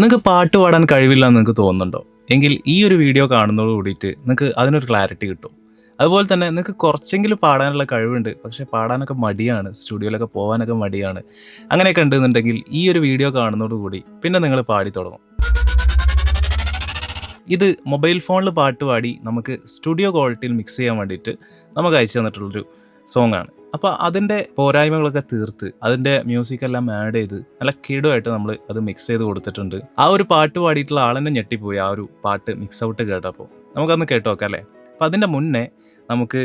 നിങ്ങൾക്ക് പാട്ട് പാടാൻ കഴിവില്ല എന്ന് നിങ്ങൾക്ക് തോന്നുന്നുണ്ടോ? എങ്കിൽ ഈ ഒരു വീഡിയോ കാണുന്നതോട് കൂടിയിട്ട് നിങ്ങൾക്ക് അതിനൊരു ക്ലാരിറ്റി കിട്ടും. അതുപോലെ തന്നെ നിങ്ങൾക്ക് കുറച്ചെങ്കിലും പാടാനുള്ള കഴിവുണ്ട്. പക്ഷേ പാടാനൊക്കെ മടിയാണ്. സ്റ്റുഡിയോയിലൊക്കെ പോകാനൊക്കെ മടിയാണ്. അങ്ങനെയൊക്കെ ഉണ്ടെന്നുണ്ടെങ്കിൽ ഈ ഒരു വീഡിയോ കാണുന്നതോടുകൂടി പിന്നെ നിങ്ങൾ പാടി തുടങ്ങും. ഇത് മൊബൈൽ ഫോണിൽ പാട്ട് പാടി നമുക്ക് സ്റ്റുഡിയോ ക്വാളിറ്റിയിൽ മിക്സ് ചെയ്യാൻ വേണ്ടിയിട്ട് നമുക്ക് അയച്ചു തന്നിട്ടുള്ളൊരു സോങ്ങാണ് അപ്പോൾ അതിന്റെ പോരായ്മകളൊക്കെ തീർത്ത് അതിന്റെ മ്യൂസിക് എല്ലാം ആഡ് ചെയ്ത് നല്ല കിടുമായിട്ട് നമ്മൾ അത് മിക്സ് ചെയ്ത് കൊടുത്തിട്ടുണ്ട്. ആ ഒരു പാട്ട് പാടിയിട്ടുള്ള ആളെന്നെ ഞെട്ടിപ്പോയി ആ ഒരു പാട്ട് മിക്സ് ഔട്ട് കേട്ടപ്പോൾ നമുക്കൊന്ന് കേട്ടു നോക്കാം അല്ലേ? അപ്പം അതിന്റെ മുന്നേ നമുക്ക്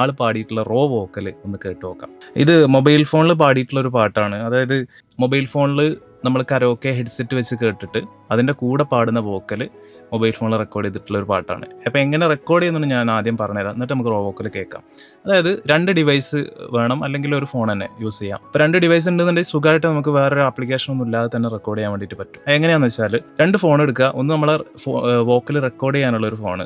ആൾ പാടിയിട്ടുള്ള റോ വോക്കൽ ഒന്ന് കേട്ടു നോക്കാം. ഇത് മൊബൈൽ ഫോണിൽ പാടിയിട്ടുള്ള ഒരു പാട്ടാണ്. അതായത് മൊബൈൽ ഫോണിൽ നമ്മൾ കരോക്കെ ഹെഡ്സെറ്റ് വെച്ച് കേട്ടിട്ട് അതിന്റെ കൂടെ പാടുന്ന വോക്കൽ മൊബൈൽ ഫോണിൽ റെക്കോർഡ് ചെയ്തിട്ടുള്ള ഒരു പാട്ടാണ്. അപ്പോൾ എങ്ങനെ റെക്കോർഡ് ചെയ്യുന്നത് ഞാൻ ആദ്യം പറഞ്ഞുതരാം. എന്നിട്ട് നമുക്ക് റോ വോക്കൽ കേൾക്കാം. അതായത് രണ്ട് ഡിവൈസ് വേണം അല്ലെങ്കിൽ ഒരു ഫോൺ തന്നെ യൂസ് ചെയ്യാം. അപ്പോൾ രണ്ട് ഡിവൈസ് ഉണ്ടെന്നുണ്ടെങ്കിൽ സുഖമായിട്ട് നമുക്ക് വേറൊരു ആപ്ലിക്കേഷൻ ഒന്നും ഇല്ലാതെ തന്നെ റെക്കോർഡ് ചെയ്യാൻ വേണ്ടിയിട്ട് പറ്റും. എങ്ങനെയാണെന്ന് വെച്ചാൽ രണ്ട് ഫോൺ എടുക്കുക. ഒന്ന് നമ്മളെ വോക്കൽ റെക്കോർഡ് ചെയ്യാനുള്ള ഒരു ഫോൺ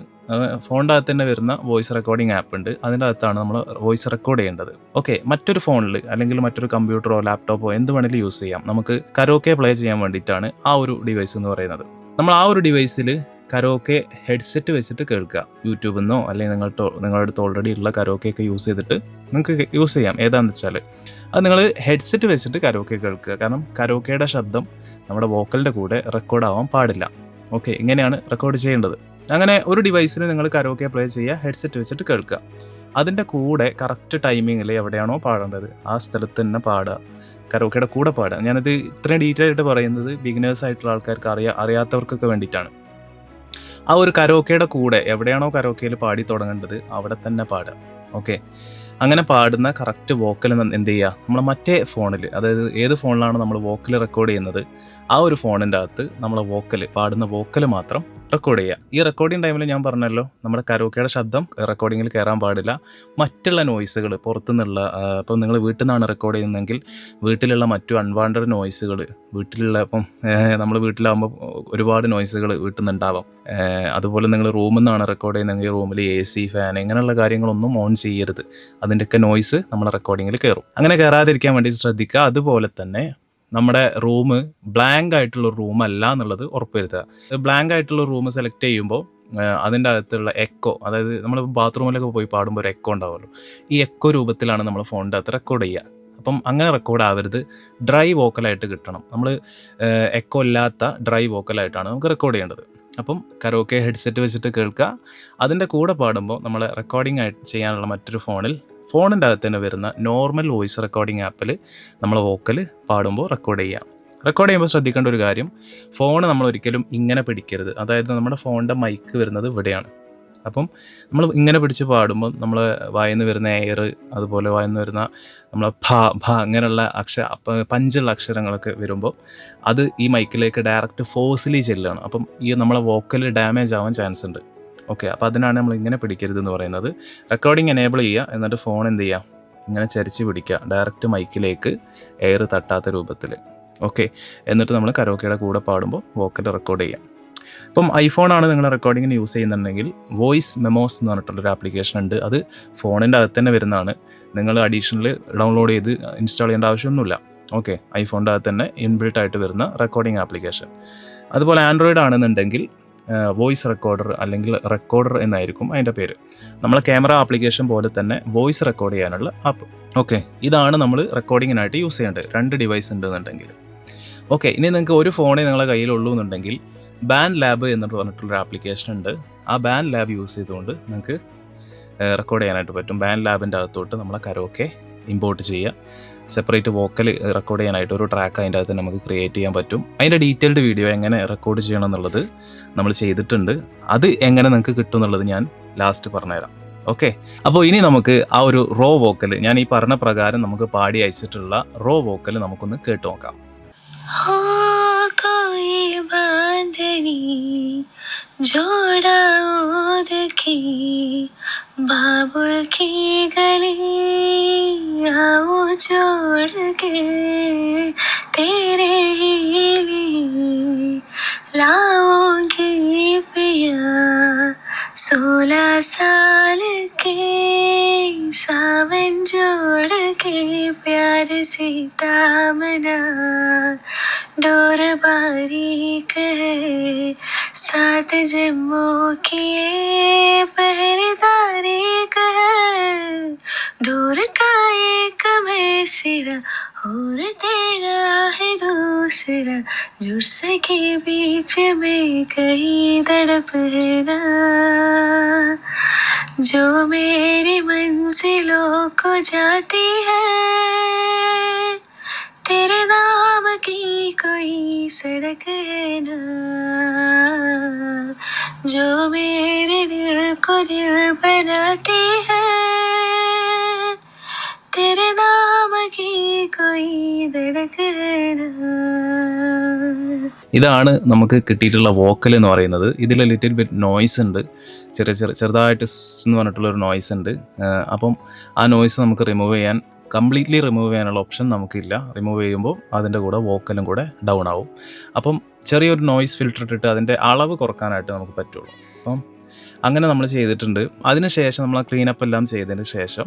ഫോണിന്റെ അകത്ത് തന്നെ വരുന്ന വോയിസ് റെക്കോർഡിംഗ് ആപ്പ് ഉണ്ട്. അതിന്റെ അകത്താണ് നമ്മൾ വോയിസ് റെക്കോർഡ് ചെയ്യേണ്ടത്. ഓക്കെ മറ്റൊരു ഫോണിൽ അല്ലെങ്കിൽ മറ്റൊരു കമ്പ്യൂട്ടറോ ലാപ്ടോപ്പോ എന്ത് വേണമെങ്കിലും യൂസ് ചെയ്യാം. നമുക്ക് കരോക്കെ പ്ലേ ചെയ്യാൻ വേണ്ടിയിട്ടാണ് ആ ഒരു ഡിവൈസ് എന്ന് പറയുന്നത്. നമ്മൾ ആ ഒരു ഡിവൈസിൽ കരോക്കെ ഹെഡ്സെറ്റ് വെച്ചിട്ട് കേൾക്കുക. യൂട്യൂബിൽ നിന്നോ അല്ലെങ്കിൽ നിങ്ങൾ നിങ്ങളുടെ അടുത്ത് ഓൾറെഡി ഉള്ള കരോക്കെ ഒക്കെ യൂസ് ചെയ്തിട്ട് നിങ്ങൾക്ക് യൂസ് ചെയ്യാം. ഏതാണെന്ന് വെച്ചാൽ അത് നിങ്ങൾ ഹെഡ്സെറ്റ് വെച്ചിട്ട് കരോക്കെ കേൾക്കുക. കാരണം കരോക്കയുടെ ശബ്ദം നമ്മുടെ വോക്കലിന്റെ കൂടെ റെക്കോർഡ് ആവാൻ പാടില്ല. ഓക്കെ ഇങ്ങനെയാണ് റെക്കോർഡ് ചെയ്യേണ്ടത്. അങ്ങനെ ഒരു ഡിവൈസിൽ നിങ്ങൾ കരോക്കെ പ്ലേ ചെയ്യുക ഹെഡ്സെറ്റ് വെച്ചിട്ട് കേൾക്കുക. അതിന്റെ കൂടെ കറക്റ്റ് ടൈമിങ്ങിൽ എവിടെയാണോ പാടേണ്ടത്? ആ സ്ഥലത്ത് തന്നെ പാടുക. കരോക്കയുടെ കൂടെ പാടുക. ഞാനിത് ഇത്രയും ഡീറ്റെയിൽ ആയിട്ട് പറയുന്നത് ബിഗിനേഴ്സ് ആയിട്ടുള്ള ആൾക്കാർക്ക് അറിയാ അറിയാത്തവർക്കൊക്കെ വേണ്ടിയിട്ടാണ്. ആ ഒരു കരോക്കയുടെ കൂടെ എവിടെയാണോ കരോക്കയിൽ പാടി തുടങ്ങേണ്ടത് അവിടെ തന്നെ പാടുക ഓക്കെ അങ്ങനെ പാടുന്ന കറക്റ്റ് വോക്കൽ എന്ത് ചെയ്യുക? നമ്മൾ മറ്റേ ഫോണിൽ അതായത് ഏത് ഫോണിലാണ് നമ്മൾ വോക്കൽ റെക്കോർഡ് ചെയ്യുന്നത്? ആ ഒരു ഫോണിന്റെ അകത്ത് നമ്മൾ വോക്കൽ പാടുന്ന വോക്കൽ മാത്രം റെക്കോർഡ് ചെയ്യുക. ഈ റെക്കോർഡിംഗ് ടൈമിൽ ഞാൻ പറഞ്ഞല്ലോ നമ്മുടെ കരോക്കയുടെ ശബ്ദം റെക്കോർഡിങ്ങിൽ കയറാൻ പാടില്ല. മറ്റുള്ള നോയ്സുകൾ പുറത്തുനിന്നുള്ള ഇപ്പം നിങ്ങൾ വീട്ടിൽ നിന്നാണ് റെക്കോർഡ് ചെയ്യുന്നതെങ്കിൽ വീട്ടിലുള്ള മറ്റു അൺവാണ്ടഡ് നോയ്സുകൾ വീട്ടിലുള്ള ഇപ്പം നമ്മൾ വീട്ടിലാകുമ്പോൾ ഒരുപാട് നോയ്സുകൾ വീട്ടിൽ നിന്നുണ്ടാവാം അതുപോലെ നിങ്ങൾ റൂമിൽ നിന്നാണ് റെക്കോർഡ് ചെയ്യുന്നതെങ്കിൽ റൂമിൽ എ സി ഫാൻ ഇങ്ങനെയുള്ള കാര്യങ്ങളൊന്നും ഓൺ ചെയ്യരുത്. അതിന്റെയൊക്കെ നോയ്സ് നമ്മൾ റെക്കോർഡിങ്ങിൽ കയറും അങ്ങനെ കയറാതിരിക്കാൻ വേണ്ടി ശ്രദ്ധിക്കുക. അതുപോലെ തന്നെ നമ്മുടെ റൂം ബ്ലാങ്ക് ആയിട്ടുള്ള റൂം അല്ല എന്നുള്ളത് ഉറപ്പുവരുത്തുക. ബ്ലാങ്ക് ആയിട്ടുള്ള റൂം സെലക്ട് ചെയ്യുമ്പോൾ അതിന്റെ അകത്തുള്ള എക്കോ അതായത് നമ്മൾ ബാത്റൂമിലൊക്കെ പോയി പാടുമ്പോൾ ഒരു എക്കോ ഉണ്ടാവുമല്ലോ. ഈ എക്കോ രൂപത്തിലാണ് നമ്മൾ ഫോണിന്റെ അകത്ത് റെക്കോർഡ് ചെയ്യുക. അപ്പം അങ്ങനെ റെക്കോർഡ് ആവരുത്. ഡ്രൈ വോക്കലായിട്ട് കിട്ടണം. നമ്മൾ എക്കോ ഇല്ലാത്ത ഡ്രൈ വോക്കലായിട്ടാണ് നമുക്ക് റെക്കോർഡ് ചെയ്യേണ്ടത്. അപ്പം കരോക്കെ ഹെഡ്സെറ്റ് വെച്ചിട്ട് കേൾക്കുക. അതിന്റെ കൂടെ പാടുമ്പോൾ നമ്മൾ റെക്കോർഡിംഗ് ആയിട്ട് ചെയ്യാനുള്ള മറ്റൊരു ഫോണിൽ ഫോണിന്റെ അകത്ത് തന്നെ വരുന്ന നോർമൽ വോയിസ് റെക്കോർഡിംഗ് ആപ്പിൽ നമ്മൾ വോക്കൽ പാടുമ്പോൾ റെക്കോർഡ് ചെയ്യാം. റെക്കോർഡ് ചെയ്യുമ്പോൾ ശ്രദ്ധിക്കേണ്ട ഒരു കാര്യം ഫോൺ നമ്മൾ ഒരിക്കലും ഇങ്ങനെ പിടിക്കരുത്. അതായത് നമ്മുടെ ഫോണിന്റെ മൈക്ക് വരുന്നത് ഇവിടെയാണ്. അപ്പം നമ്മൾ ഇങ്ങനെ പിടിച്ച് പാടുമ്പോൾ നമ്മൾ വായന്ന് വരുന്ന എയർ അതുപോലെ വായന്ന് വരുന്ന നമ്മളെ ഭ ഭ അങ്ങനെയുള്ള അക്ഷ പ- പഞ്ചുള്ള അക്ഷരങ്ങളൊക്കെ വരുമ്പോൾ അത് ഈ മൈക്കിലേക്ക് ഡയറക്റ്റ് ഫോഴ്സിലി ചെല്ലുകയാണ്. അപ്പം ഈ നമ്മളെ വോക്കൽ ഡാമേജ് ആവാൻ ചാൻസ് ഉണ്ട്. ഓക്കെ അപ്പോൾ അതിനാണ് നമ്മൾ ഇങ്ങനെ പിടിക്കരുത് എന്ന് പറയുന്നത്. റെക്കോർഡിംഗ് എനേബിൾ ചെയ്യുക എന്നിട്ട് ഫോൺ എന്ത് ചെയ്യുക? ഇങ്ങനെ ചരിച്ച് പിടിക്കുക. ഡയറക്റ്റ് മൈക്കിലേക്ക് എയർ തട്ടാത്ത രൂപത്തിൽ ഓക്കെ എന്നിട്ട് നമ്മൾ കരോക്കയുടെ കൂടെ പാടുമ്പോൾ വോക്കൽ റെക്കോർഡ് ചെയ്യാം ഇപ്പം ഐഫോണാണ് നിങ്ങൾ റെക്കോർഡിങ്ങിന് യൂസ് ചെയ്യുന്നുണ്ടെങ്കിൽ വോയിസ് മെമോസ് എന്ന് പറഞ്ഞിട്ടുള്ളൊരു ആപ്ലിക്കേഷൻ ഉണ്ട്. അത് ഫോണിന്റെ അകത്ത് തന്നെ വരുന്നതാണ്. നിങ്ങൾ അഡീഷണൽ ഡൗൺലോഡ് ചെയ്ത് ഇൻസ്റ്റാൾ ചെയ്യേണ്ട ആവശ്യമൊന്നുമില്ല. ഓക്കെ ഐഫോണിന്റെ അകത്ത് തന്നെ ഇൻബിൽട്ട് ആയിട്ട് വരുന്ന റെക്കോർഡിംഗ് ആപ്ലിക്കേഷൻ അതുപോലെ ആൻഡ്രോയിഡ് ആണെന്നുണ്ടെങ്കിൽ വോയിസ് റെക്കോർഡർ അല്ലെങ്കിൽ റെക്കോർഡർ എന്നായിരിക്കും അതിന്റെ പേര്. നമ്മൾ ക്യാമറ ആപ്ലിക്കേഷൻ പോലെ തന്നെ വോയിസ് റെക്കോർഡ് ചെയ്യാനുള്ള ആപ്പ് ഓക്കെ ഇതാണ് നമ്മൾ റെക്കോർഡിങ്ങിനായിട്ട് യൂസ് ചെയ്യേണ്ടത്. രണ്ട് ഡിവൈസ് ഉണ്ടെന്നുണ്ടെങ്കിൽ. ഓക്കെ ഇനി നിങ്ങൾക്ക് ഒരു ഫോണേ നിങ്ങളുടെ കയ്യിലുള്ളൂ എന്നുണ്ടെങ്കിൽ ബാൻ ലാബ് എന്ന് പറഞ്ഞിട്ടുള്ളൊരു ആപ്ലിക്കേഷൻ ഉണ്ട്. ആ ബാൻ ലാബ് യൂസ് ചെയ്തുകൊണ്ട് നിങ്ങൾക്ക് റെക്കോർഡ് ചെയ്യാനായിട്ട് പറ്റും. ബാൻ ലാബിന്റെ അകത്തോട്ട് നമ്മളെ കരോക്കെ ഇമ്പോർട്ട് ചെയ്യുക. സെപ്പറേറ്റ് വോക്കൽ റെക്കോർഡ് ചെയ്യാനായിട്ട് ഒരു ട്രാക്ക് അതിന്റെ അകത്ത് നമുക്ക് ക്രിയേറ്റ് ചെയ്യാൻ പറ്റും. അതിന്റെ ഡീറ്റെയിൽഡ് വീഡിയോ എങ്ങനെ റെക്കോർഡ് ചെയ്യണം എന്നുള്ളത് നമ്മൾ ചെയ്തിട്ടുണ്ട്. അത് എങ്ങനെ നിങ്ങൾക്ക് കിട്ടും എന്നുള്ളത് ഞാൻ ലാസ്റ്റ് പറഞ്ഞുതരാം. ഓക്കെ അപ്പോൾ ഇനി നമുക്ക് ആ ഒരു റോ വോക്കൽ ഞാൻ ഈ പറഞ്ഞ പ്രകാരം നമുക്ക് പാടി അയച്ചിട്ടുള്ള റോ വോക്കൽ നമുക്കൊന്ന് കേട്ട് നോക്കാം. ജോടാ बाबुल की गली आओ जोड़ के तेरे ही लिए लाओगी पिया सोलह साल के सावन जोड़ के प्यार से दामना डोर बारीक है सात जन्मों की ये पहरेदार एक दूर का एक मैं सिरा और तेरा है दूसरा। जुर्स के बीच में कहीं तड़प है ना। जो मेरी मंजिलों को जाती है तेरे नाम की कोई सड़क है ना जो मेरे दिल को दिल बनाती है तेरे नाम की कोई धड़क है ना ഇതാണ് നമുക്ക് കിട്ടിയിട്ടുള്ള വോക്കൽ എന്ന് പറയുന്നത് ഇതിൽ ലിറ്റിൽ ബിറ്റ് നോയ്സ് ഉണ്ട് ചെറിയ ചെറിയ ചെറുതായിട്ട് സ് എന്ന് പറഞ്ഞിട്ടുള്ളൊരു നോയ്സ് ഉണ്ട് ആ, അപ്പം ആ നോയ്സ് നമുക്ക് റിമൂവ് ചെയ്യാൻ കംപ്ലീറ്റ്ലി റിമൂവ് ചെയ്യാനുള്ള ഓപ്ഷൻ നമുക്കില്ല. റിമൂവ് ചെയ്യുമ്പോൾ അതിന്റെ കൂടെ വോക്കലും കൂടെ ഡൗൺ ആവും. അപ്പം ചെറിയൊരു നോയ്സ് ഫിൽറ്റർ ഇട്ടിട്ട് അതിന്റെ അളവ് കുറക്കാനായിട്ട് നമുക്ക് പറ്റുള്ളൂ. അപ്പം അങ്ങനെ നമ്മൾ ചെയ്തിട്ടുണ്ട്. അതിനുശേഷം നമ്മൾ ആ ക്ലീനപ്പ് എല്ലാം ചെയ്തതിന് ശേഷം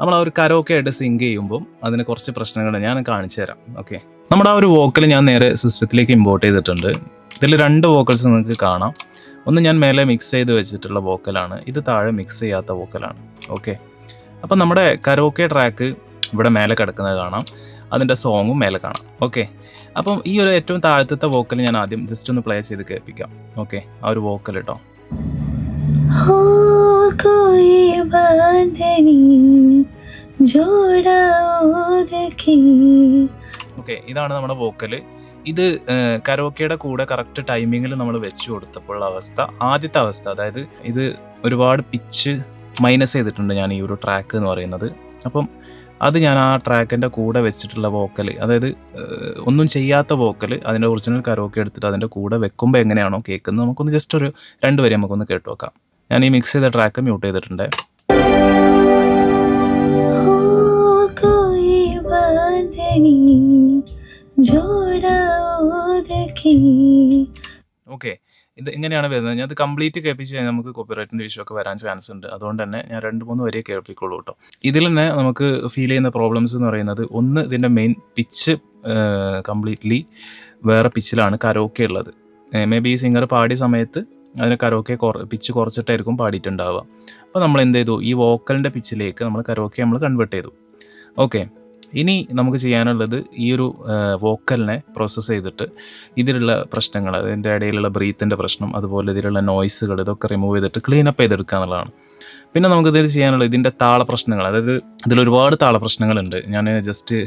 നമ്മൾ ആ ഒരു കരോക്കെ ആയിട്ട് സിങ്ക് ചെയ്യുമ്പോൾ അതിന് കുറച്ച് പ്രശ്നങ്ങൾ ഞാൻ കാണിച്ചു തരാം. ഓക്കെ നമ്മുടെ ആ ഒരു വോക്കൽ ഞാൻ നേരെ സിസ്റ്റത്തിലേക്ക് ഇമ്പോർട്ട് ചെയ്തിട്ടുണ്ട്. ഇതിൽ രണ്ട് വോക്കൽസ് നിങ്ങൾക്ക് കാണാം. ഒന്ന് ഞാൻ മേലെ മിക്സ് ചെയ്ത് വെച്ചിട്ടുള്ള വോക്കലാണ് ഇത് താഴെ മിക്സ് ചെയ്യാത്ത വോക്കലാണ് ഓക്കെ അപ്പം നമ്മുടെ കരോക്കെ ട്രാക്ക് ഇവിടെ മേലെ കിടക്കുന്നത് കാണാം. അതിന്റെ സോങ്ങും മേലെ കാണാം. ഓക്കെ അപ്പം ഈ ഒരു ഏറ്റവും താഴത്തെ വോക്കൽ ഞാൻ ആദ്യം ജസ്റ്റ് ഒന്ന് പ്ലേ ചെയ്ത് കേൾപ്പിക്കാം. ഓക്കെ ആ ഒരു വോക്കൽ കേട്ടോ ഓക്കെ ഇതാണ് നമ്മുടെ വോക്കൽ ഇത് കരോക്കയുടെ കൂടെ കറക്റ്റ് ടൈമിങ്ങിൽ നമ്മൾ വെച്ചു കൊടുത്തപ്പോഴുള്ള അവസ്ഥ ആദ്യത്തെ അവസ്ഥ. അതായത് ഇത് ഒരുപാട് പിച്ച് മൈനസ് ചെയ്തിട്ടുണ്ട് ഞാൻ ഈ ഒരു ട്രാക്ക് എന്ന് പറയുന്നത്. അപ്പം അത് ഞാൻ ആ ട്രാക്കിന്റെ കൂടെ വെച്ചിട്ടുള്ള വോക്കൽ അതായത് ഒന്നും ചെയ്യാത്ത വോക്കൽ അതിന്റെ ഒറിജിനൽ കരോക്കെ എടുത്തിട്ട് അതിന്റെ കൂടെ വെക്കുമ്പോൾ എങ്ങനെയാണോ കേൾക്കുന്നത് നമുക്കൊന്ന് ജസ്റ്റ് ഒരു രണ്ട് വരെ നമുക്കൊന്ന് കേട്ട് നോക്കാം. ഞാൻ ഈ മിക്സ് ചെയ്ത ട്രാക്ക് മ്യൂട്ട് ചെയ്തിട്ടുണ്ട്. ഓക്കെ ഇത് ഇങ്ങനെയാണ് വരുന്നത്. ഞാൻ അത് കംപ്ലീറ്റ് കേൾപ്പിച്ച് കഴിഞ്ഞാൽ നമുക്ക് കോപ്പിറൈറ്റിന്റെ ഇഷ്യൂ വരാൻ ചാൻസ് ഉണ്ട്. അതുകൊണ്ട് തന്നെ ഞാൻ രണ്ട് മൂന്ന് വരെ കേൾപ്പിക്കുള്ളൂ കേട്ടോ. ഇതിൽ തന്നെ നമുക്ക് ഫീൽ ചെയ്യുന്ന പ്രോബ്ലംസ് എന്ന് പറയുന്നത് ഒന്ന് ഇതിന്റെ മെയിൻ പിച്ച് കംപ്ലീറ്റ്ലി വേറെ പിച്ചിലാണ് കരോക്കെ ഉള്ളത്. മേ ബി സിംഗർ പാടിയ സമയത്ത് അതിന് കരോക്കെ പിച്ച് കുറച്ചിട്ടായിരിക്കും പാടിയിട്ടുണ്ടാവുക. അപ്പോൾ നമ്മൾ എന്ത് ചെയ്തു? ഈ വോക്കലിന്റെ പിച്ചിലേക്ക് നമ്മൾ കരോക്കെ നമ്മൾ കൺവേർട്ട് ചെയ്തു. ഓക്കെ ഇനി നമുക്ക് ചെയ്യാനുള്ളത് ഈ ഒരു വോക്കലിനെ പ്രോസസ്സ് ചെയ്തിട്ട് ഇതിലുള്ള പ്രശ്നങ്ങൾ അതിന്റെ ഇടയിലുള്ള ബ്രീത്തിന്റെ പ്രശ്നം അതുപോലെ ഇതിലുള്ള നോയ്സുകൾ ഇതൊക്കെ റിമൂവ് ചെയ്തിട്ട് ക്ലീൻ അപ്പ് ചെയ്തെടുക്കുക എന്നുള്ളതാണ്. പിന്നെ നമുക്ക് ഇതിൽ ചെയ്യാനുള്ളത് ഇതിന്റെ താള പ്രശ്നങ്ങൾ അതായത് ഇതിൽ ഒരുപാട് താള പ്രശ്നങ്ങളുണ്ട്. ഞാൻ ജസ്റ്റ്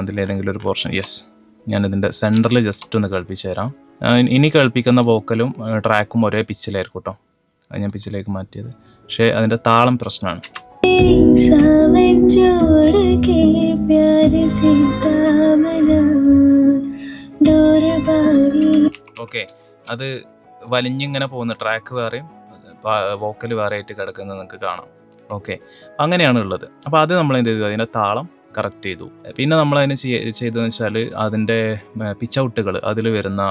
അതിലേതെങ്കിലും ഒരു പോർഷൻ യെസ് ഞാൻ ഇതിന്റെ സെന്ററിൽ ജസ്റ്റ് ഒന്ന് കേൾപ്പിച്ച് തരാം. ഇനി കേൾപ്പിക്കുന്ന വോക്കലും ട്രാക്കും ഒരേ പിച്ചിലായിരിക്കും കേട്ടോ അത് ഞാൻ പിച്ചിലേക്ക് മാറ്റിയത്. പക്ഷേ അതിന്റെ താളം പ്രശ്നമാണ്. सावन जोड़ के प्यार से दामना डोर बारी ഓക്കെ അത് വലിഞ്ഞിങ്ങനെ പോകുന്ന ട്രാക്ക് വേറെയും വോക്കൽ വേറെ ആയിട്ട് കിടക്കുന്നത് നിങ്ങൾക്ക് കാണാം ഓക്കെ അങ്ങനെയാണ് ഉള്ളത് അപ്പോൾ അത് നമ്മൾ എന്ത് ചെയ്തു അതിൻ്റെ താളം കറക്റ്റ് ചെയ്തു. പിന്നെ നമ്മൾ അതിന് ചെയ്തതെന്ന് വെച്ചാൽ അതിന്റെ പിച്ച് ഔട്ടുകൾ അതിൽ വരുന്ന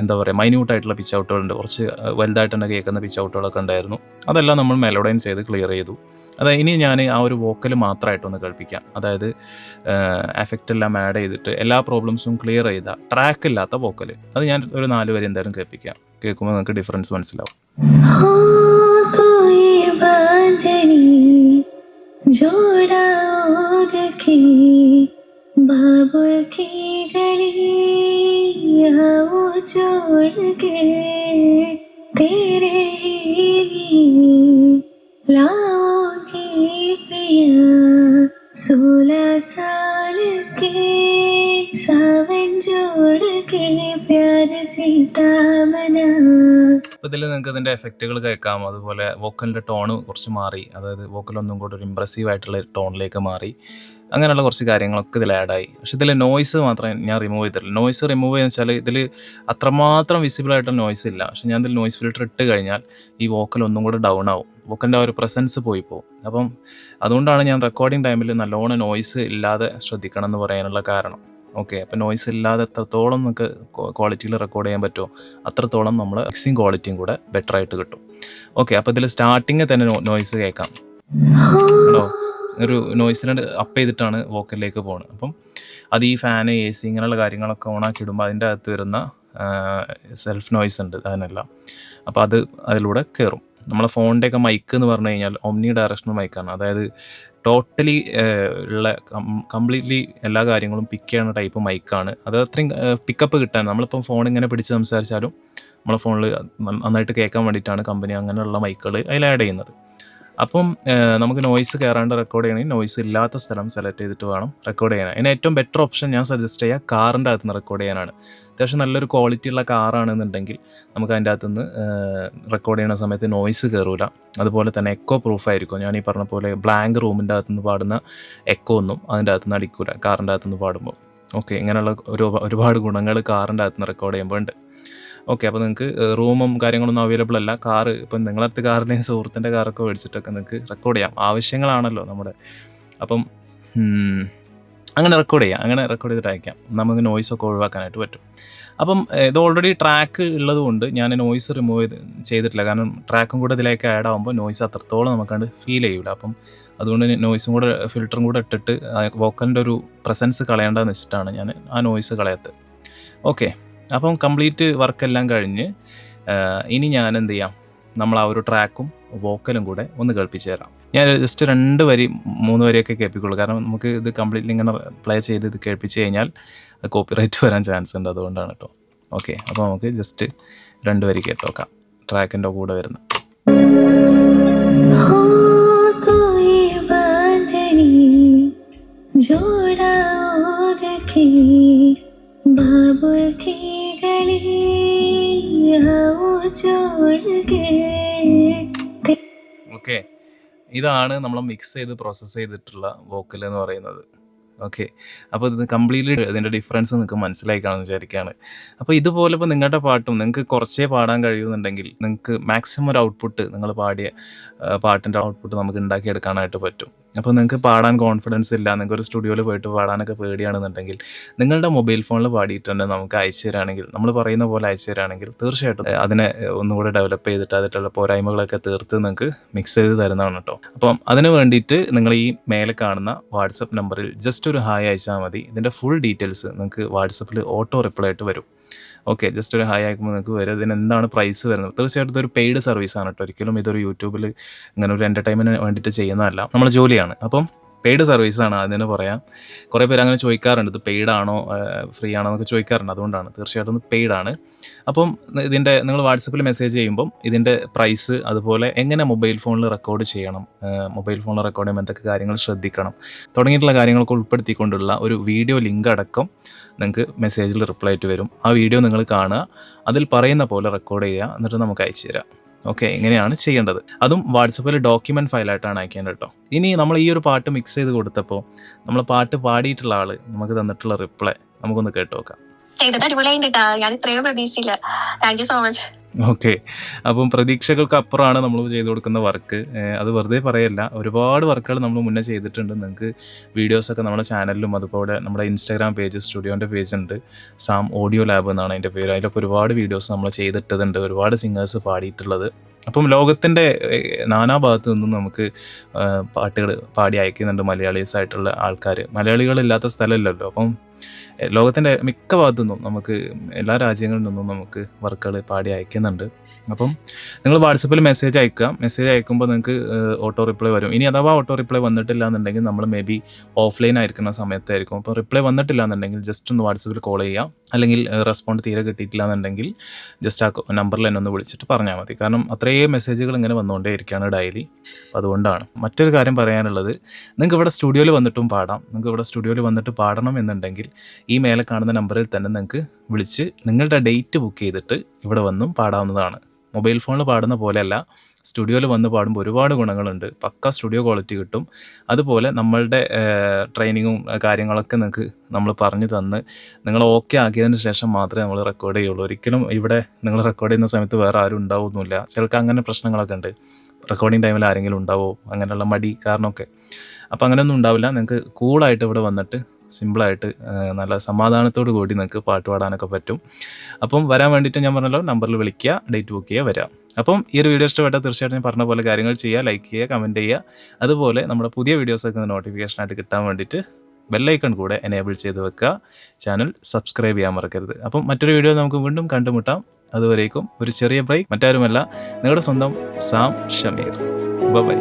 എന്താ പറയുക മൈന്യൂട്ടായിട്ടുള്ള പിച്ച് ഔട്ടുകളുണ്ട് കുറച്ച് വലുതായിട്ട് തന്നെ കേൾക്കുന്ന പിച്ച് ഔട്ടുകളൊക്കെ ഉണ്ടായിരുന്നു. അതെല്ലാം നമ്മൾ മെലോഡൈൻ ചെയ്ത് ക്ലിയർ ചെയ്തു. അതായത് ഇനി ഞാൻ ആ ഒരു വോക്കൽ മാത്രമായിട്ടൊന്ന് കേൾപ്പിക്കാം. അതായത് എഫക്റ്റ് എല്ലാം ആഡ് ചെയ്തിട്ട് എല്ലാ പ്രോബ്ലംസും ക്ലിയർ ചെയ്ത ട്രാക്ക് ഇല്ലാത്ത വോക്കൽ അത് ഞാൻ ഒരു നാല് വരെ എന്തായാലും കേൾപ്പിക്കാം. കേൾക്കുമ്പോൾ നിങ്ങൾക്ക് ഡിഫറൻസ് മനസ്സിലാവും. जोड़ा देखी, बाबुल की गली वो छोड़ के तेरे ही लिए लाओगी पिया सोलह साल के सावन जोड़ के प्यार सीता मना। അപ്പോൾ ഇതിൽ നിങ്ങൾക്ക് ഇതിന്റെ എഫക്റ്റുകൾ കേൾക്കാം. അതുപോലെ വോക്കലിന്റെ ടോണ് കുറച്ച് മാറി. അതായത് വോക്കൽ ഒന്നും കൂടെ ഒരു ഇമ്പ്രസീവ് ആയിട്ടുള്ള ടോണിലേക്ക് മാറി. അങ്ങനെയുള്ള കുറച്ച് കാര്യങ്ങളൊക്കെ ഇതിൽ ആഡായി പക്ഷെ ഇതിൽ നോയ്സ് മാത്രമേ ഞാൻ റിമൂവ് ചെയ്തിട്ടില്ല. നോയ്സ് റിമൂവ് ചെയ്യുന്ന വെച്ചാൽ ഇതിൽ അത്രമാത്രം വിസിബിൾ ആയിട്ടുള്ള നോയ്സ് ഇല്ല. പക്ഷെ ഞാൻ ഇതിൽ നോയ്സ് ഫിൽറ്റർ ഇട്ട് കഴിഞ്ഞാൽ ഈ വോക്കൽ ഒന്നും കൂടെ ഡൗൺ ആവും. വോക്കലിന്റെ ആ ഒരു പ്രസൻസ് പോയി പോകും. അപ്പം അതുകൊണ്ടാണ് ഞാൻ റെക്കോർഡിംഗ് ടൈമിൽ നല്ലോണം നോയ്സ് ഇല്ലാതെ ശ്രദ്ധിക്കണം എന്ന് പറയാനുള്ള കാരണം. ഓക്കെ അപ്പം നോയ്സ് ഇല്ലാതെ എത്രത്തോളം നമുക്ക് ക്വാളിറ്റിയിൽ റെക്കോർഡ് ചെയ്യാൻ പറ്റുമോ അത്രത്തോളം നമ്മൾ മിക്സിങ് ക്വാളിറ്റിയും കൂടെ ബെറ്റർ ആയിട്ട് കിട്ടും. ഓക്കെ അപ്പോൾ ഇതിൽ സ്റ്റാർട്ടിങ് തന്നെ നോയ്സ് കേൾക്കാം. ഹലോ ഒരു നോയ്സിനെ അപ്പ് ചെയ്തിട്ടാണ് വോക്കലിലേക്ക് പോകുന്നത് അപ്പം അത് ഈ ഫാൻ എ സി ഇങ്ങനെയുള്ള കാര്യങ്ങളൊക്കെ ഓണാക്കി ഇടുമ്പോൾ അതിന്റെ അകത്ത് വരുന്ന സെൽഫ് നോയ്സ് ഉണ്ട് അതിനെല്ലാം. അപ്പോൾ അത് അതിലൂടെ കയറും നമ്മളെ ഫോണിന്റെയൊക്കെ മൈക്ക് എന്ന് പറഞ്ഞു കഴിഞ്ഞാൽ ഒമ്നി ഡയറക്ഷണൽ മൈക്കാണ് അതായത് ടോട്ടലി ഉള്ള കംപ്ലീറ്റ്ലി എല്ലാ കാര്യങ്ങളും പിക്ക് ചെയ്യുന്ന ടൈപ്പ് മൈക്കാണ് അത് അത്രയും പിക്കപ്പ് കിട്ടാൻ. നമ്മളിപ്പം ഫോൺ ഇങ്ങനെ പിടിച്ച് സംസാരിച്ചാലും നമ്മളെ ഫോണിൽ നന്നായിട്ട് കേൾക്കാൻ വേണ്ടിയിട്ടാണ് കമ്പനി അങ്ങനെയുള്ള മൈക്കുകൾ അതിൽ ആഡ് ചെയ്യുന്നത്. അപ്പം നമുക്ക് നോയ്സ് കയറാണ്ട് റെക്കോർഡ് ചെയ്യണമെങ്കിൽ നോയ്സ് ഇല്ലാത്ത സ്ഥലം സെലക്ട് ചെയ്തിട്ട് വേണം റെക്കോർഡ് ചെയ്യാൻ. അതിന് ഏറ്റവും ബെറ്റർ ഓപ്ഷൻ ഞാൻ സജസ്റ്റ് ചെയ്യുക കാറിന്റെ അകത്ത് നിന്ന് റെക്കോർഡ് ചെയ്യാനാണ്. അത്യാവശ്യം നല്ലൊരു ക്വാളിറ്റി ഉള്ള കാറാണെന്നുണ്ടെങ്കിൽ നമുക്ക് അതിന്റെ അകത്തുനിന്ന് റെക്കോർഡ് ചെയ്യുന്ന സമയത്ത് നോയ്സ് കയറൂല അതുപോലെ തന്നെ എക്കോ പ്രൂഫ് ആയിരിക്കും. ഞാൻ ഈ പറഞ്ഞ പോലെ ബ്ലാങ്ക് റൂമിന്റെ അകത്തുനിന്ന് പാടുന്ന എക്കോ ഒന്നും അതിന്റെ അകത്തുനിന്ന് അടിക്കൂല കാറിന്റെ അകത്തുനിന്ന് പാടുമ്പോൾ. ഓക്കെ ഇങ്ങനെയുള്ള ഒരു ഒരുപാട് ഗുണങ്ങൾ കാറിന്റെ അകത്തുനിന്ന് റെക്കോർഡ് ചെയ്യുമ്പോൾ ഉണ്ട്. ഓക്കെ അപ്പോൾ നിങ്ങൾക്ക് റൂമും കാര്യങ്ങളൊന്നും അവൈലബിൾ അല്ല. കാറ് ഇപ്പം നിങ്ങളടുത്ത് കാറിന്റെയും സുഹൃത്തിന്റെ കാറൊക്കെ മേടിച്ചിട്ടൊക്കെ നിങ്ങൾക്ക് റെക്കോർഡ് ചെയ്യാം. ആവശ്യങ്ങളാണല്ലോ നമ്മുടെ. അപ്പം അങ്ങനെ റെക്കോർഡ് ചെയ്യാം. അങ്ങനെ റെക്കോർഡ് ചെയ്തിട്ട് അയക്കാം. നമുക്ക് നോയ്സ് ഒക്കെ ഒഴിവാക്കാനായിട്ട് പറ്റും. അപ്പം ഇത് ഓൾറെഡി ട്രാക്ക് ഉള്ളതുകൊണ്ട് ഞാൻ നോയ്സ് റിമൂവ് ചെയ്ത് ചെയ്തിട്ടില്ല. കാരണം ട്രാക്കും കൂടെ ഇതിലേക്ക് ആഡ് ആകുമ്പോൾ നോയ്സ് അത്രത്തോളം നമുക്കണ്ട് ഫീൽ ചെയ്യൂല. അപ്പം അതുകൊണ്ട് നോയ്സും കൂടെ ഫിൽറ്ററും കൂടെ ഇട്ടിട്ട് വോക്കലിന്റെ ഒരു പ്രസൻസ് കളയേണ്ടതെന്ന് വെച്ചിട്ടാണ് ഞാൻ ആ നോയ്സ് കളയാത്തത്. ഓക്കെ അപ്പം കംപ്ലീറ്റ് വർക്കെല്ലാം കഴിഞ്ഞ് ആ, ഇനി ഞാൻ എന്ത് ചെയ്യാം നമ്മൾ ആ ഒരു ട്രാക്കും വോക്കലും കൂടെ ഒന്ന് കേൾപ്പിച്ച് തരാം ഞാൻ ജസ്റ്റ് രണ്ട് വരി മൂന്ന് വരിയൊക്കെ കേൾപ്പിക്കുള്ളൂ കാരണം നമുക്ക് ഇത് കംപ്ലീറ്റ്ലി ഇങ്ങനെ പ്ലേ ചെയ്ത് ഇത് കേൾപ്പിച്ച് കഴിഞ്ഞാൽ കോപ്പിറൈറ്റ് വരാൻ ചാൻസ് ഉണ്ട് അതുകൊണ്ടാണ് കേട്ടോ ഓക്കെ അപ്പോൾ നമുക്ക് ജസ്റ്റ് രണ്ട് വരി കേട്ടോക്കാം ട്രാക്കിൻ്റെ കൂടെ വരുന്ന हो कोई बांधनी जोड़ा देखी बाबुल की गली आओ जोड़ के ഓക്കെ ഇതാണ് നമ്മൾ മിക്സ് ചെയ്ത് പ്രോസസ്സ് ചെയ്തിട്ടുള്ള വോക്കൽ എന്ന് പറയുന്നത് ഓക്കെ അപ്പോൾ ഇത് കംപ്ലീറ്റ്ലി ഇതിൻ്റെ ഡിഫറൻസ് നിങ്ങൾക്ക് മനസ്സിലായി കാണുമെന്ന് വിചാരിക്കുകയാണ് അപ്പോൾ ഇതുപോലെ ഇപ്പോൾ നിങ്ങളുടെ പാട്ടും നിങ്ങൾക്ക് കുറച്ചേ പാടാൻ കഴിയുന്നുണ്ടെങ്കിൽ നിങ്ങൾക്ക് മാക്സിമം ഒരു ഔട്ട്പുട്ട് നിങ്ങൾ പാടിയ പാട്ടിൻ്റെ ഔട്ട്പുട്ട് നമുക്ക് ഉണ്ടാക്കിയെടുക്കാനായിട്ട് പറ്റും അപ്പോൾ നിങ്ങൾക്ക് പാടാൻ കോൺഫിഡൻസ് ഇല്ല നിങ്ങൾക്ക് ഒരു സ്റ്റുഡിയോയിൽ പോയിട്ട് പാടാനൊക്കെ പേടിയാണെന്നുണ്ടെങ്കിൽ നിങ്ങളുടെ മൊബൈൽ ഫോണിൽ പാടിയിട്ട് നമുക്ക് അയച്ചു തരാണെങ്കിൽ നമ്മൾ പറയുന്ന പോലെ അയച്ചു തരാണെങ്കിൽ തീർച്ചയായിട്ടും അതിനെ ഒന്നുകൂടെ ഡെവലപ്പ് ചെയ്തിട്ട് അതിലുള്ള പോരായ്മകളൊക്കെ തീർത്ത് നിങ്ങൾക്ക് മിക്സ് ചെയ്ത് തരുന്നതാണ് കേട്ടോ. അപ്പം അതിന് വേണ്ടിയിട്ട് നിങ്ങൾ ഈ മേലെ കാണുന്ന വാട്സപ്പ് നമ്പറിൽ ജസ്റ്റ് ഒരു ഹായ് അയച്ചാൽ മതി. ഇതിന്റെ ഫുൾ ഡീറ്റെയിൽസ് നിങ്ങൾക്ക് വാട്സപ്പിൽ ഓട്ടോ റിപ്ലൈ ആയിട്ട് വരും. ഓക്കെ ജസ്റ്റ് ഒരു ഹൈ അയക്കുമ്പോൾ നിങ്ങൾക്ക് വരും. ഇതിന് എന്താണ് പ്രൈസ് വരുന്നത്? തീർച്ചയായിട്ടും ഇതൊരു പെയ്ഡ് സർവീസ് ആണ് കേട്ടോ ഒരിക്കലും ഇതൊരു യൂട്യൂബിൽ ഇങ്ങനെ ഒരു എന്റർടൈൻമെന്റിന് വേണ്ടിയിട്ട് ചെയ്യുന്നതല്ല. നമ്മൾ ജോലിയാണ്. അപ്പം പെയ്ഡ് ആണ് അതിന് പറയാം. കുറേ പേര് അങ്ങനെ ചോദിക്കാറുണ്ട്. ഇത് പെയ്ഡ് ആണോ ഫ്രീ ആണോ എന്നൊക്കെ ചോദിക്കാറുണ്ട്. അതുകൊണ്ടാണ്. തീർച്ചയായിട്ടും പെയ്ഡ് ആണ്. അപ്പം ഇതിന്റെ നിങ്ങൾ വാട്സപ്പിൽ മെസ്സേജ് ചെയ്യുമ്പം ഇതിന്റെ പ്രൈസ് അതുപോലെ എങ്ങനെ മൊബൈൽ ഫോണിൽ റെക്കോർഡ് ചെയ്യണം? മൊബൈൽ ഫോണിൽ റെക്കോർഡ് ചെയ്യുമ്പോൾ എന്തൊക്കെ കാര്യങ്ങൾ ശ്രദ്ധിക്കണം? തുടങ്ങിയിട്ടുള്ള കാര്യങ്ങളൊക്കെ ഉൾപ്പെടുത്തിക്കൊണ്ടുള്ള ഒരു വീഡിയോ ലിങ്ക് അടക്കം നിങ്ങൾക്ക് മെസ്സേജിൽ റിപ്ലൈ ആയിട്ട് വരും. ആ വീഡിയോ നിങ്ങൾ കാണുക. അതിൽ പറയുന്ന പോലെ റെക്കോർഡ് ചെയ്യുക. എന്നിട്ട് നമുക്ക് അയച്ചു തരാം. ഓക്കെ ഇങ്ങനെയാണ് ചെയ്യേണ്ടത്. അതും വാട്സപ്പിൽ ഡോക്യുമെന്റ് ഫയലായിട്ടാണ് അയക്കേണ്ടത് കേട്ടോ. ഇനി നമ്മൾ ഈ ഒരു പാട്ട് മിക്സ് ചെയ്ത് കൊടുത്തപ്പോൾ നമ്മൾ പാട്ട് പാടിയിട്ടുള്ള ആൾ നമുക്ക് തന്നിട്ടുള്ള റിപ്ലൈ നമുക്കൊന്ന് കേട്ടു നോക്കാം. അടിപൊളിയായിട്ട് ഞാൻ ഇത്രയും പ്രതീക്ഷിച്ചില്ല. Thank you so much okay. അപ്പം പ്രതീക്ഷകൾക്ക് അപ്പുറമാണ് നമ്മൾ ചെയ്തു കൊടുക്കുന്ന വർക്ക്. അത് വെറുതെ പറയല്ല. ഒരുപാട് വർക്കുകൾ നമ്മൾ മുന്നേ ചെയ്തിട്ടുണ്ട്. നിങ്ങൾക്ക് വീഡിയോസൊക്കെ നമ്മുടെ ചാനലിലും അതുപോലെ നമ്മുടെ ഇൻസ്റ്റാഗ്രാം പേജ് സ്റ്റുഡിയോന്റെ പേജ് ഉണ്ട്. സാം ഓഡിയോ ലാബ് എന്നാണ് അതിന്റെ പേര്. അതിലൊക്കെ ഒരുപാട് വീഡിയോസ് നമ്മൾ ചെയ്തിട്ടതുണ്ട് ഒരുപാട് സിംഗേഴ്സ് പാടിയിട്ടുള്ളത്. അപ്പം ലോകത്തിന്റെ നാനാ ഭാഗത്തു നിന്നും നമുക്ക് പാട്ടുകൾ പാടി അയക്കുന്നുണ്ട് മലയാളീസ് ആയിട്ടുള്ള ആൾക്കാർ മലയാളികളില്ലാത്ത സ്ഥലമില്ലല്ലോ. അപ്പം ലോകത്തിന്റെ മിക്ക ഭാഗത്തു നിന്നും നമുക്ക് എല്ലാ രാജ്യങ്ങളിൽ നിന്നും നമുക്ക് വർക്കുകൾ പാടി അയക്കുന്നുണ്ട്. അപ്പം നിങ്ങൾ വാട്സപ്പിൽ മെസ്സേജ് അയക്കുക. മെസ്സേജ് അയക്കുമ്പോൾ നിങ്ങൾക്ക് ഓട്ടോ റിപ്ലൈ വരും. ഇനി അഥവാ ഓട്ടോ റിപ്ലൈ വന്നിട്ടില്ല എന്നുണ്ടെങ്കിൽ നമ്മൾ മേ ബി ഓഫ്ലൈൻ ആയിരിക്കുന്ന സമയത്തായിരിക്കും. അപ്പോൾ റിപ്ലൈ വന്നിട്ടില്ല എന്നുണ്ടെങ്കിൽ ജസ്റ്റ് ഒന്ന് വാട്സപ്പിൽ കോൾ ചെയ്യാം അല്ലെങ്കിൽ റെസ്പോണ്ട് തീരെ കിട്ടിയിട്ടില്ല എന്നുണ്ടെങ്കിൽ ജസ്റ്റ് ആ നമ്പറിൽ എന്നെ ഒന്ന് വിളിച്ചിട്ട് പറഞ്ഞാൽ മതി. കാരണം അത്രയും മെസ്സേജുകൾ ഇങ്ങനെ വന്നുകൊണ്ടേ ഇരിക്കുകയാണ് ഡയലി അതുകൊണ്ടാണ്. മറ്റൊരു കാര്യം പറയാനുള്ളത്. നിങ്ങൾക്ക് ഇവിടെ സ്റ്റുഡിയോയിൽ വന്നിട്ടും പാടാം. നിങ്ങൾക്ക് ഇവിടെ സ്റ്റുഡിയോയിൽ വന്നിട്ട് പാടണം എന്നുണ്ടെങ്കിൽ ഈ മേലെ കാണുന്ന നമ്പറിൽ തന്നെ നിങ്ങൾക്ക് വിളിച്ച് നിങ്ങളുടെ ഡേറ്റ് ബുക്ക് ചെയ്തിട്ട് ഇവിടെ വന്നും പാടാവുന്നതാണ്. മൊബൈൽ ഫോണിൽ പാടുന്ന പോലെയല്ല സ്റ്റുഡിയോയിൽ വന്ന് പാടുമ്പോൾ ഒരുപാട് ഗുണങ്ങളുണ്ട്. പക്ക സ്റ്റുഡിയോ ക്വാളിറ്റി കിട്ടും. അതുപോലെ നമ്മളുടെ ട്രെയിനിങ്ങും കാര്യങ്ങളൊക്കെ നിങ്ങൾക്ക് നമ്മൾ പറഞ്ഞു തന്ന് നിങ്ങൾ ഓക്കെ ആക്കിയതിന് ശേഷം മാത്രമേ നമ്മൾ റെക്കോർഡ് ചെയ്യുള്ളൂ. ഒരിക്കലും ഇവിടെ നിങ്ങൾ റെക്കോർഡ് ചെയ്യുന്ന സമയത്ത് വേറെ ആരും ഉണ്ടാവുമൊന്നുമില്ല. ചിലർക്ക് അങ്ങനെ പ്രശ്നങ്ങളൊക്കെ ഉണ്ട്. റെക്കോർഡിംഗ് ടൈമിൽ ആരെങ്കിലും ഉണ്ടാവോ? അങ്ങനെയുള്ള മടി കാരണമൊക്കെ. അപ്പോൾ അങ്ങനെയൊന്നും ഉണ്ടാവില്ല. നിങ്ങൾക്ക് കൂളായിട്ട് ഇവിടെ വന്നിട്ട് സിമ്പിളായിട്ട് നല്ല സമാധാനത്തോടു കൂടി നിങ്ങൾക്ക് പാട്ട് പാടാനൊക്കെ പറ്റും. അപ്പം വരാൻ വേണ്ടിയിട്ട് ഞാൻ പറഞ്ഞല്ലോ നമ്പറിൽ വിളിക്കുക ഡേറ്റ് ബുക്ക് ചെയ്യുക വരാം. അപ്പം ഈ ഒരു വീഡിയോ ഇഷ്ടപ്പെട്ടാൽ തീർച്ചയായിട്ടും ഞാൻ പറഞ്ഞ പോലെ കാര്യങ്ങൾ ചെയ്യുക ലൈക്ക് ചെയ്യുക കമന്റ് ചെയ്യുക. അതുപോലെ നമ്മുടെ പുതിയ വീഡിയോസൊക്കെ നോട്ടിഫിക്കേഷനായിട്ട് കിട്ടാൻ വേണ്ടിയിട്ട് ബെല്ലൈക്കൺ കൂടെ എനേബിൾ ചെയ്ത് വെക്കുക. ചാനൽ സബ്സ്ക്രൈബ് ചെയ്യാൻ മറക്കരുത്. അപ്പം മറ്റൊരു വീഡിയോ നമുക്ക് വീണ്ടും കണ്ടുമുട്ടാം. അതുവരേക്കും ഒരു ചെറിയ ബ്രേക്ക് മറ്റാരുമല്ല നിങ്ങളുടെ സ്വന്തം സാം ഷമീർ. ബൈ